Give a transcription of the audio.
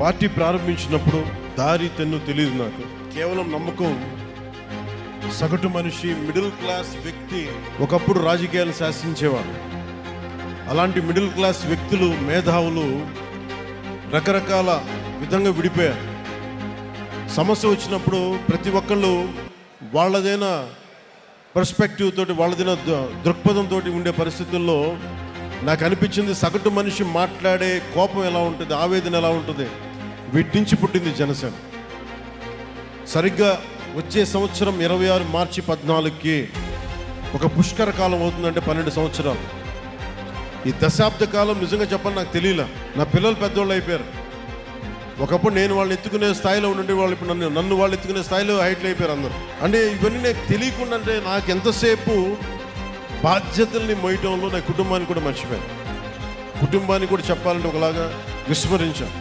Party ప్రారంభించినప్పుడు దారి తెన్ను తెలియదు నాకు. కేవలం నమ్మకం. సగటు మనిషి మిడిల్ క్లాస్ వ్యక్తి ఒకప్పుడు రాజకీయాలు శాసించేవాడు. అలాంటి మిడిల్ క్లాస్ వ్యక్తులు మేధావులు రకరకాల విధంగా విడిపోయారు. సమస్య వచ్చినప్పుడు ప్రతి ఒక్కళ్ళు వాళ్ళదైన పర్స్పెక్టివ్ తోటి వాళ్ళదైన దృక్పథంతో ఉండే పరిస్థితుల్లో నాకు అనిపించింది సగటు మనిషి మాట్లాడే కోపం ఎలా ఉంటుంది ఆవేదన ఎలా ఉంటుంది? వీటి నుంచి పుట్టింది జనసేన. సరిగ్గా వచ్చే సంవత్సరం ఇరవై ఆరు మార్చి పద్నాలుగుకి ఒక పుష్కర కాలం అవుతుందంటే పన్నెండు సంవత్సరాలు. ఈ దశాబ్ద కాలం నిజంగా చెప్పని నాకు తెలియలే. నా పిల్లలు పెద్దోళ్ళు అయిపోయారు. ఒకప్పుడు నేను వాళ్ళని ఎత్తుకునే స్థాయిలో ఉండి వాళ్ళు ఇప్పుడు నన్ను నన్ను వాళ్ళు ఎత్తుకునే స్థాయిలో హైట్లు అయిపోయారు అందరూ. అంటే ఇవన్నీ నాకు తెలియకుండా అంటే నాకు ఎంతసేపు బాధ్యతల్ని మోయటంలో నా కుటుంబాన్ని కూడా మర్చిపోయాను. కుటుంబాన్ని కూడా చెప్పాలంటే ఒకలాగా విస్మరించాను.